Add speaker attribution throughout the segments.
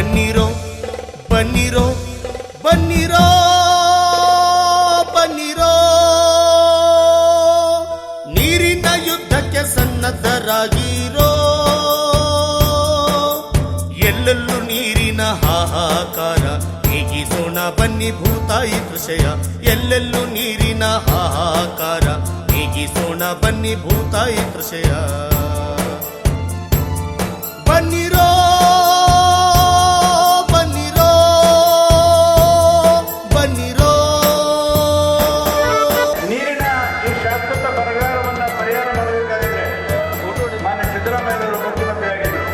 Speaker 1: ಬನ್ನಿರೋ ಬನ್ನಿರೋ ಬನ್ನಿರೋ ಬನ್ನಿರೋ. ನೀರಿನ ಯುದ್ಧಕ್ಕೆ ಸನ್ನದ್ಧರಾಗಿರೋ, ಎಲ್ಲೆಲ್ಲೂ ನೀರಿನ ಹಾಹಾಕಾರ. ಈಗಿಸೋಣ ಬನ್ನಿ ಭೂತಾಯಿ ದೃಶ್ಯ ಎಲ್ಲೆಲ್ಲೂ ನೀರಿನ ಹಾಹಾಕಾರ. ಈಗಿಸೋಣ ಬನ್ನಿ ಭೂತಾಯಿ ದೃಶ್ಯ
Speaker 2: ಮುಖ್ಯಮಂತ್ರಿಯಾಗಿದ್ದರು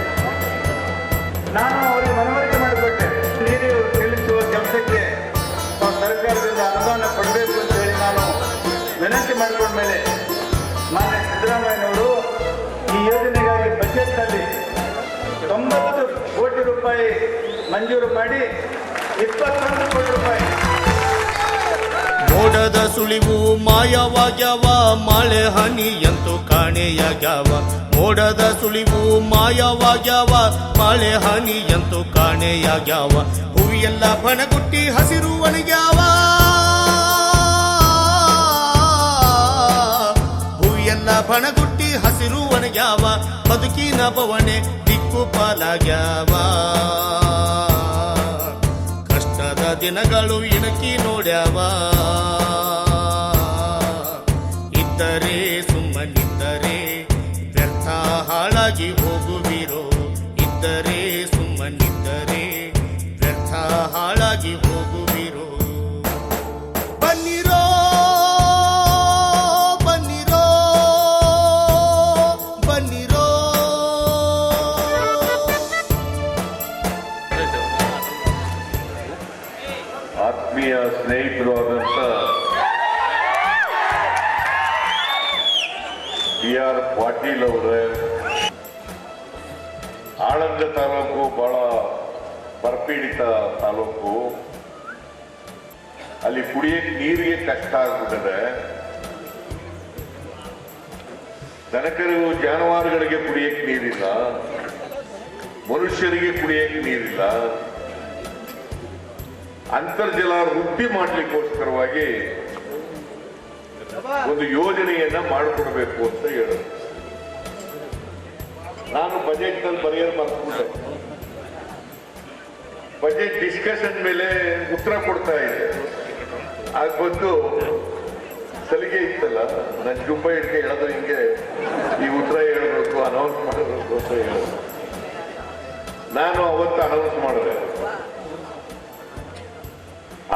Speaker 2: ನಾನು ಅವರಿಗೆ ಮನವರಿಕೆ ಮಾಡಿಕೊಟ್ಟೆ. ನೀರು ತಿಳಿಸುವ ಕೆಲಸಕ್ಕೆ ಸರ್ಕಾರದಿಂದ ಅನುದಾನ ಕೊಡಬೇಕು ಅಂತ ಹೇಳಿ ನಾನು ವಿನಂತಿ ಮಾಡಿಕೊಂಡ ಮೇಲೆ ಮಾನ್ಯ ಸಿದ್ದರಾಮಯ್ಯನವರು ಈ ಯೋಜನೆಗಾಗಿ ಬಜೆಟ್ನಲ್ಲಿ ತೊಂಬತ್ತು ಕೋಟಿ ರೂಪಾಯಿ ಮಂಜೂರು ಮಾಡಿ ಇಪ್ಪತ್ತೊಂದು ಕೋಟಿ
Speaker 1: ಮೋಡದ ಸುಳಿವು ಮಾಯವಾಗ್ಯಾವ, ಮಳೆ ಹನಿಯಂತೂ ಕಾಣೆಯಾಗ್ಯಾವ. ಮೋಡದ ಸುಳಿವು ಮಾಯವಾಗ್ಯಾವ, ಮಳೆ ಹನಿಯಂತೂ ಕಾಣೆಯಾಗ್ಯಾವ. ಹೂವಿಯೆಲ್ಲ ಬಣಗುಟ್ಟಿ ಹಸಿರು ಒಣಗ್ಯಾವ. ಹೂವಿಯೆಲ್ಲ ಬಣಗುಟ್ಟಿ ಹಸಿರು ಒಣಗ್ಯಾವ, ಬದುಕಿನ ಬವಣೆ ದಿಕ್ಕು ಪಾಲಾಗ್ಯಾವ. ದಿನಗಳು ಇಣಕಿ ನೋಡ್ಯಾವ
Speaker 2: ಪಾಟೀಲ್ ಅವರೇ, ಆಳಂದ ತಾಲೂಕು ಬಹಳ ಬರಪೀಡಿತ ತಾಲೂಕು. ಅಲ್ಲಿ ಕುಡಿಯಕ್ಕೆ ನೀರಿಗೆ ಕಷ್ಟ ಆಗ್ಬಿಟ್ಟಿದೆ. ದನಕರು ಜಾನುವಾರುಗಳಿಗೆ ಕುಡಿಯಕ್ಕೆ ನೀರಿಲ್ಲ. ಮನುಷ್ಯರಿಗೆ ಕುಡಿಯಕ್ಕೆ ನೀರಿಲ್ಲ. ಅಂತರ್ಜಲ ವೃದ್ಧಿ ಮಾಡಲಿಕ್ಕೋಸ್ಕರವಾಗಿ ಒಂದು ಯೋಜನೆಯನ್ನ ಮಾಡಿಕೊಡ್ಬೇಕು ಅಂತ ಹೇಳಿದ್ರು ನಾನು ಬಜೆಟ್ನಲ್ಲಿ ಬರೆಯೋದು ಮರ್ತ್ಬಿಟ್ಟೆ ಬಜೆಟ್ ಡಿಸ್ಕಷನ್ ಮೇಲೆ ಉತ್ತರ ಕೊಡ್ತಾ ಇದ್ದೆ ಆಗ ಬಂದು ಸಲಿಗೆ ಇತ್ತಲ್ಲ ನನ್ನ ಜುಬ್ಬ ಇಟ್ಟಿಗೆ ಹೇಳಿದ್ರೆ ಹಿಂಗೆ ಈ ಉತ್ತರ ಹೇಳಬೇಕು ಅನೌನ್ಸ್ ಮಾಡಬೇಕು ಅಂತ ಹೇಳೋದು ನಾನು ಅವತ್ತು ಅನೌನ್ಸ್ ಮಾಡಿದೆ.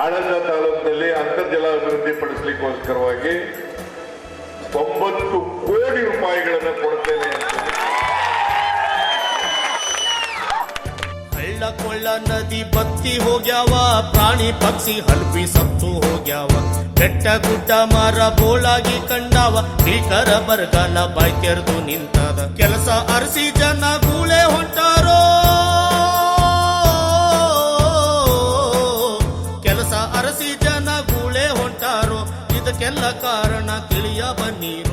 Speaker 2: ಆಳಂದ ತಾಲೂಕಿನಲ್ಲಿ ಅಂತರ್ಜಲ ಅಭಿವೃದ್ಧಿ ಪಡಿಸಲಿಕ್ಕೋಸ್ಕರವಾಗಿ ತೊಂಬತ್ತು ಕೋಟಿ ರೂಪಾಯಿಗಳನ್ನು
Speaker 1: ನದಿ ಬತ್ತಿ ಹೋಗ್ಯಾವ, ಪ್ರಾಣಿ ಪಕ್ಷಿ ಹಲ್ಪಿ ಸತ್ತು ಹೋಗ್ಯಾವ. ಬೆಟ್ಟ ಗುಡ್ಡ ಮರ ಬೋಳಾಗಿ ಕಂಡಾವ, ಭೀಕರ ಬರಗಾಲ ಬಾಯ್ ತೆರೆದು ನಿಂತದ. ಕೆಲಸ ಅರಸಿ ಜನ ಗೂಳೆ ಹೊಂಟಾರೋ? ಕೆಲಸ ಅರಸಿ ಜನ ಗೂಳೆ ಹೊಂಟಾರೋ? ಇದಕ್ಕೆಲ್ಲ ಕಾರಣ ತಿಳಿಯ ಬನ್ನೀರು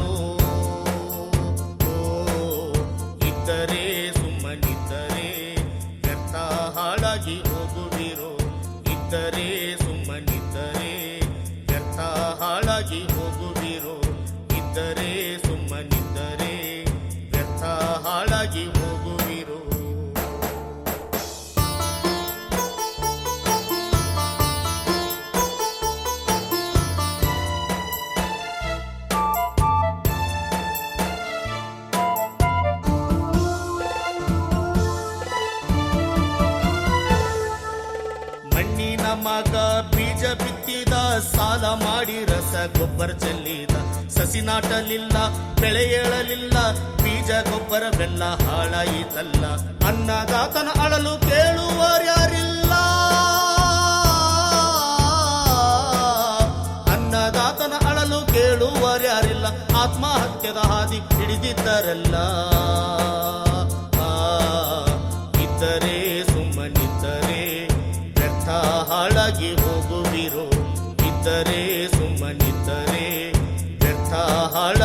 Speaker 1: ಸಾಲ ಮಾಡಿ ರಸ ಗೊಬ್ಬರ ಚೆಲ್ಲಿದ. ಸಸಿ ನಾಟಲಿಲ್ಲ, ಬೆಳೆ ಏಳಲಿಲ್ಲ, ಬೀಜ ಗೊಬ್ಬರವೆಲ್ಲ ಹಾಳಾಯಿತಲ್ಲ ಅನ್ನದಾತನ ಅಳಲು ಕೇಳುವರ್ಯಾರಿಲ್ಲ ಅನ್ನದಾತನ ಅಳಲು ಕೇಳುವರ್ಯಾರಿಲ್ಲ ಆತ್ಮಹತ್ಯದ ಹಾದಿ ಹಿಡಿದಿದ್ದರಲ್ಲ.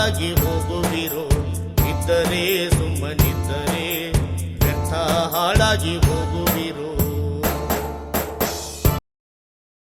Speaker 1: ಹಾಳಾಗಿ ಹೋಗುವಿರೋ. ಇದ್ದರೆ ಸುಮ್ಮನಿದ್ದರೆ ವ್ಯರ್ಥ ಹಾಳಾಗಿ